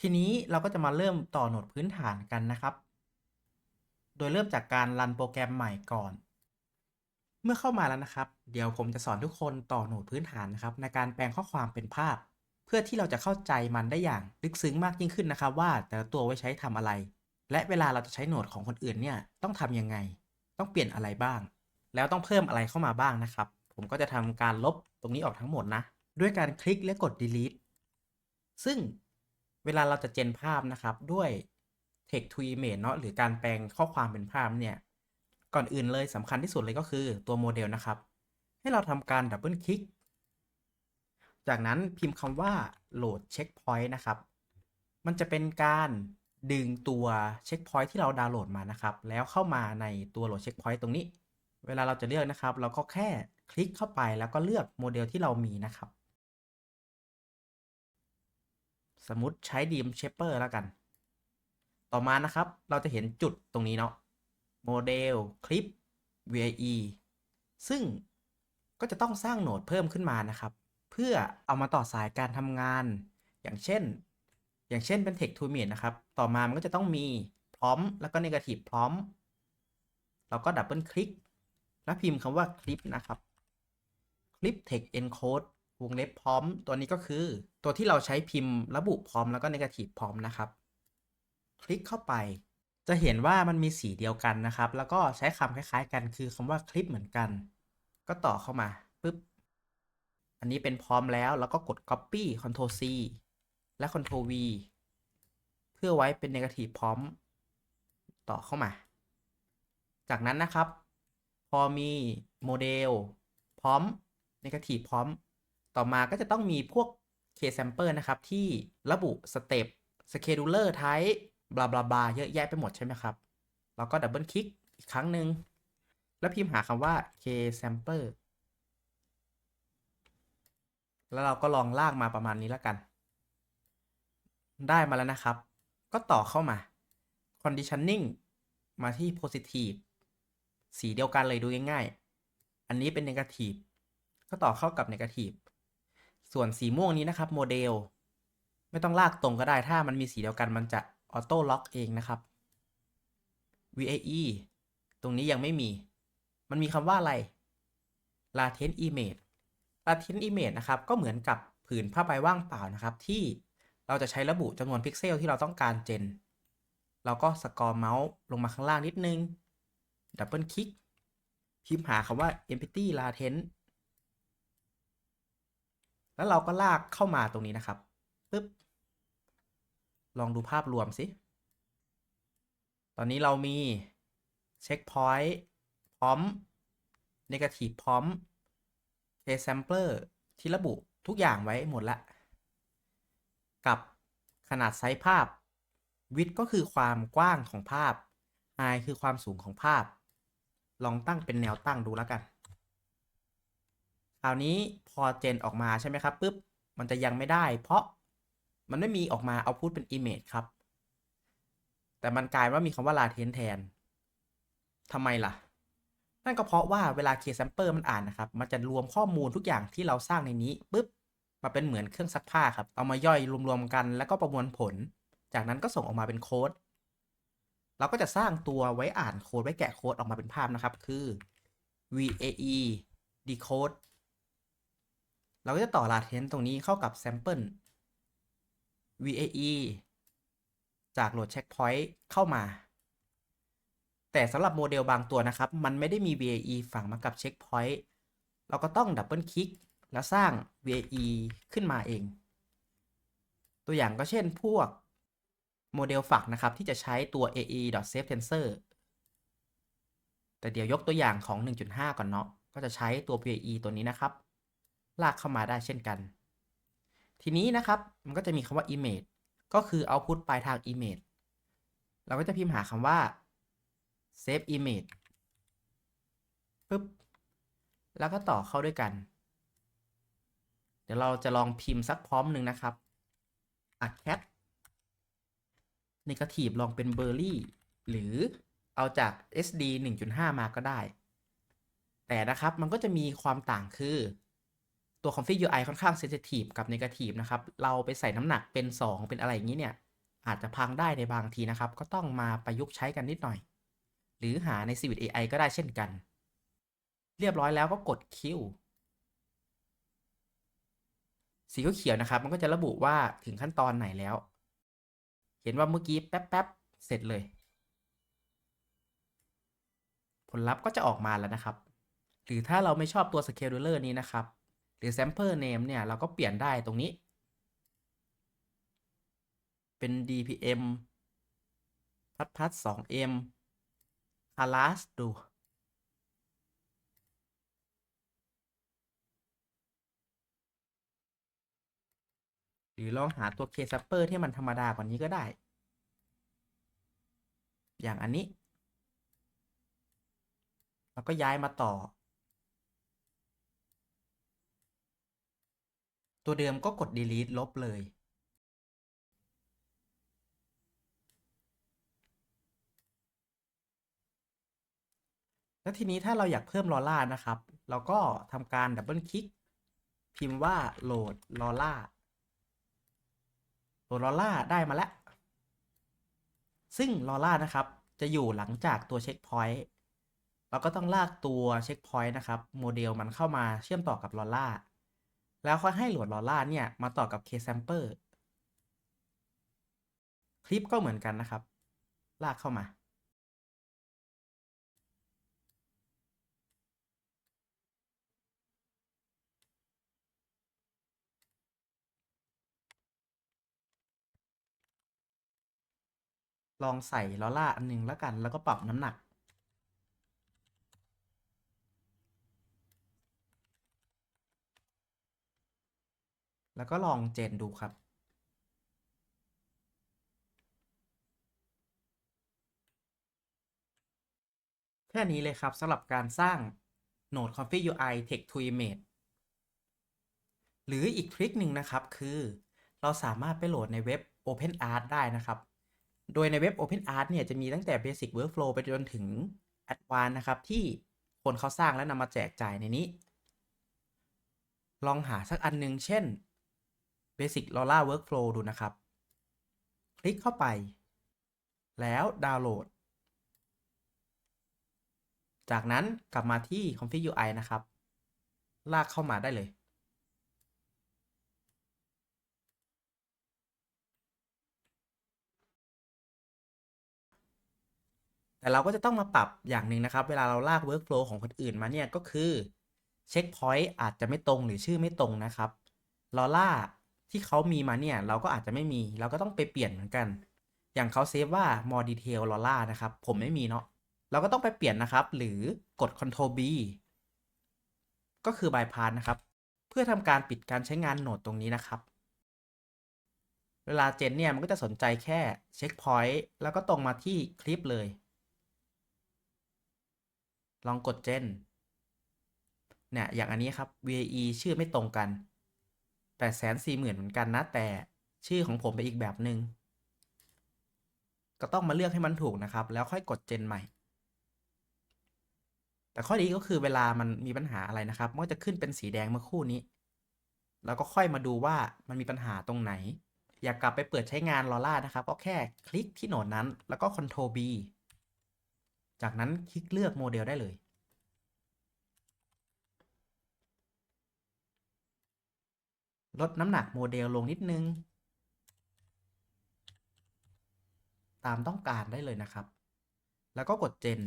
ทีนี้เราก็จะมาเริ่มต่อโหนดพื้นฐานกันนะครับ โดยเริ่มจากการรันโปรแกรมใหม่ก่อน เมื่อเข้ามาแล้วนะครับ เดี๋ยวผมจะสอนทุกคนต่อโหนดพื้นฐานนะครับ ในการแปลงข้อความเป็นภาพ เพื่อที่เราจะเข้าใจมันได้อย่างลึกซึ้งมากยิ่งขึ้นนะครับ ว่าแต่ละตัวไว้ใช้ทำอะไร และเวลาเราจะใช้โหนดของคนอื่นเนี่ยต้องทำยังไง ต้องเปลี่ยนอะไรบ้าง แล้วต้องเพิ่มอะไรเข้ามาบ้างนะครับ ผมก็จะทำการลบตรงนี้ออกทั้งหมดนะ ด้วยการคลิกและกด delete ซึ่ง เวลาเราจะเจนภาพนะครับด้วย text to image เนาะหรือการแปลงข้อความเป็นภาพเนี่ย ก่อนอื่นเลยสำคัญที่สุดเลยก็คือตัวโมเดลนะครับ ให้เราทำการดับเบิลคลิก จากนั้นพิมพ์คำว่า load checkpoint นะครับ มันจะเป็นการดึงตัวเช็คพอยท์ที่เราดาวน์โหลดมานะครับ แล้วเข้ามาในตัวโหลดเช็คพอยท์ตรงนี้ เวลาเราจะเลือกนะครับ เราก็แค่คลิกเข้าไปแล้วก็เลือกโมเดลที่เรามีนะครับ สมมติใช้ดีมเชปเปอร์แล้วกัน ต่อมานะครับ เราจะเห็นจุดตรงนี้เนาะโมเดลคลิป VIE ซึ่งก็จะต้องสร้างโหนดเพิ่มขึ้นมานะครับ เพื่อเอามาต่อสายการทำงาน อย่างเช่น อย่างเช่นเป็น text to m e นะครับ ต่อมามันก็จะต้องมีพร้อมแล้วก็ negative พร้อมเราก็ดับเบิลคลิก แล้วพิมพ์คำว่าคลิปนะครับคลิป text encode วงเล็บพร้อมตัวนี้ก็คือ ตัวที่เราใช้พิมพ์ระบุพร้อมแล้วก็ negative พร้อมนะครับ คลิกเข้าไป จะเห็นว่ามันมีสีเดียวกันนะครับ แล้วก็ใช้คำคล้ายๆ กันคือคำว่าคลิปเหมือนกัน ก็ต่อเข้ามาปุ๊บอันนี้เป็นพร้อมแล้วแล้วก็กด copy ctrl c และ ctrl v เพื่อไว้เป็น negative พร้อมต่อเข้ามา จากนั้นนะครับ พอมีโมเดลพร้อม negative พร้อม ต่อมาก็จะต้องมีพวก case sample นะครับ ที่ระบุ step scheduler type บลาบลาบลาเยอะแยะไปหมดใช่ไหมครับเราก็ดับเบิลคลิกอีกครั้งหนึ่ง แล้วพิมพ์หาคำว่า case sample แล้วเราก็ลองลากมาประมาณนี้แล้วกัน ได้มาแล้วนะครับ ก็ต่อเข้ามา conditioning มาที่ positive สีเดียวกันเลยดูง่ายๆ อันนี้เป็น negative ก็ต่อเข้ากับ negative ส่วนสีม่วงนี้นะครับโมเดล ไม่ต้องลากตรงก็ได้ถ้ามันมีสีเดียวกันมันจะออโต้ล็อกเองนะครับ VAE ตรงนี้ยังไม่มี มันมีคำว่าอะไร latent image latent image นะครับ ก็เหมือนกับผืนผ้าใบว่างเปล่านะครับ ที่เราจะใช้ระบุจำนวนพิกเซลที่เราต้องการเจน เราก็สกอร์เมาส์ลงมาข้างล่างนิดนึงดับเบิลคลิกพิมพ์หาคำว่า empty latent แล้วเราก็ลากเข้ามาตรงนี้นะครับปึ๊บลองดูภาพรวมสิ ตอนนี้เรามีเช็คพอยต์พร้อม negative พร้อม case sampler ที่ระบุทุกอย่างไว้หมดละ กับขนาดไซส์ภาพ width ก็คือความกว้างของภาพ high คือความสูงของภาพ ลองตั้งเป็นแนวตั้งดูแล้วกัน คราวนี้พอเจนออกมาใช่ไหมครับปุ๊บมันจะยังไม่ได้ เพราะมันไม่มีออกมาเอาพูดเป็น image ครับ แต่มันกลายว่ามีคำว่า latent แทนทำไมล่ะ นั่นก็เพราะว่าเวลา case sample มันอ่านนะครับ มันจะรวมข้อมูลทุกอย่างที่เราสร้างในนี้ปุ๊บมาเป็นเหมือนเครื่องซักผ้าครับ เอามาย่อยรวมๆกัน แล้วก็ประมวลผล จากนั้นก็ส่งออกมาเป็นโค้ด เราก็จะสร้างตัวไว้อ่านโค้ดไว้แกะโค้ดออกมาเป็นภาพนะครับ คือ VAE decode เราก็จะต่อ latent ตรงนี้เข้ากับ sample VAE จากโหลด checkpoint เข้ามา แต่สำหรับโมเดลบางตัวนะครับ มันไม่ได้มี VAE ฝังมากับ checkpoint เราก็ต้องดับเบิลคลิกแล้วสร้าง VAE ขึ้นมาเอง ตัวอย่างก็เช่นพวกโมเดลฝักนะครับ ที่จะใช้ตัว ae.savetensor แต่เดี๋ยวยกตัวอย่างของ 1.5 ก่อนเนาะ ก็จะใช้ตัว VAE ตัวนี้นะครับ ลากเข้ามาได้เช่นกัน ทีนี้นะครับมันก็จะมีคำว่า image ก็คือ output ปลายทาง image เราก็จะพิมพ์หาคำว่า save image ปึ๊บ แล้วก็ต่อเข้าด้วยกัน เดี๋ยวเราจะลองพิมพ์สักพร้อมหนึ่งนะครับ a cat negative ลองเป็น berry หรือเอาจาก sd 1.5 มาก็ได้ แต่นะครับมันก็จะมีความต่างคือ ตัว config UI ค่อนข้าง sensitive กับ negative นะครับ เราไปใส่น้ำหนักเป็น 2 เป็นอะไรอย่างนี้เนี่ย อาจจะพังได้ในบางทีนะครับ ก็ต้องมาประยุกต์ใช้กันนิดหน่อย หรือหาใน Civil AI ก็ได้เช่นกัน เรียบร้อยแล้วก็กดคิวสีเขียวนะครับ มันก็จะระบุว่าถึงขั้นตอนไหนแล้ว เห็นว่าเมื่อกี้แป๊บๆ เสร็จเลย ผลลัพธ์ก็จะออกมาแล้วนะครับ หรือถ้าเราไม่ชอบตัว Scheduler นี้นะครับ หรือ Sample Name เนี่ยเราก็เปลี่ยนได้ตรงนี้ เป็น DPM พัดพัด 2M a l a s ดู หรือลองหาตัว K-Sapper ที่มันธรรมดากว่านี้ก็ได้ อย่างอันนี้แล้วก็ย้ายมาต่อ ตัวเดิมก็กด delete ลบเลย แล้วทีนี้ถ้าเราอยากเพิ่มลอล่านะครับ เราก็ทำการดับเบิลคลิก พิมพ์ว่าโหลดลอล่าโหลดลอล่าได้มาแล้ว ซึ่งลอล่านะครับ จะอยู่หลังจากตัวเช็คพอยต์เราก็ต้องลากตัวเช็คพอยต์นะครับ โมเดลมันเข้ามาเชื่อมต่อกับลอล่า แล้วค่อยให้โหลดลอล่าเนี่ยมาต่อกับ K-Sample คลิปก็เหมือนกันนะครับ ลากเข้ามา ลองใส่ลอล่าอันหนึงแล้วกัน แล้วก็ปรับน้ำหนัก แล้วก็ลองเจนดูครับ แค่นี้เลยครับสำหรับการสร้าง Node Config UI Text to Image หรืออีกทริคหนึ่งนะครับคือ เราสามารถไปโหลดในเว็บ OpenArt ได้นะครับ โดยในเว็บ OpenArt เนี่ยจะมีตั้งแต่ Basic Workflow ไปจนถึง Advanced นะครับ ที่คนเขาสร้างและนำมาแจกจ่ายในนี้ ลองหาสักอันหนึง เช่น Basic Lola Workflow ดูนะครับ คลิกเข้าไป แล้วดาวน์โหลด จากนั้นกลับมาที่ Config UI นะครับ ลากเข้ามาได้เลย แต่เราก็จะต้องมาปรับอย่างหนึ่งนะครับ เวลาเราลาก workflow ของคนอื่นมาเนี่ยก็คือเช็คพอยต์อาจจะไม่ตรงหรือชื่อไม่ตรงนะครับลอล่า ที่เขามีมาเนี่ย เราก็อาจจะไม่มี เราก็ต้องไปเปลี่ยนเหมือนกัน อย่างเขาเซฟว่า more detail ลอล่านะครับ ผมไม่มีเนาะเราก็ต้องไปเปลี่ยนนะครับ หรือกด Ctrl B ก็คือ bypass นะครับ เพื่อทำการปิดการใช้งานโหนดตรงนี้นะครับ เวลาเจนเนี่ย มันก็จะสนใจแค่เช็คพอยต์แล้วก็ตรงมาที่คลิปเลย ลองกดเจนเนี่ยอย่างอันนี้ครับ VAE ชื่อไม่ตรงกัน 8 4 0 0 0 0เหมือนกันนะ แต่ชื่อของผมเป็นอีกแบบหนึง่งก็ต้องมาเลือกให้มันถูกนะครับ แล้วค่อยกดเจนใหม่ แต่ข้อดีก็คือเวลามันมีปัญหาอะไรนะครับมันจะขึ้นเป็นสีแดงเมื่อคู่นี้ แล้วก็ค่อยมาดูว่ามันมีปัญหาตรงไหน อยากกลับไปเปิดใช้งานลอล่านะครับ ก็แค่คลิกที่โหนดนั้น แล้วก็ Ctrl B จากนั้นคลิกเลือกโมเดลได้เลย ลดน้ำหนักโมเดลลงนิดนึง ตามต้องการได้เลยนะครับ แล้วก็กดเจน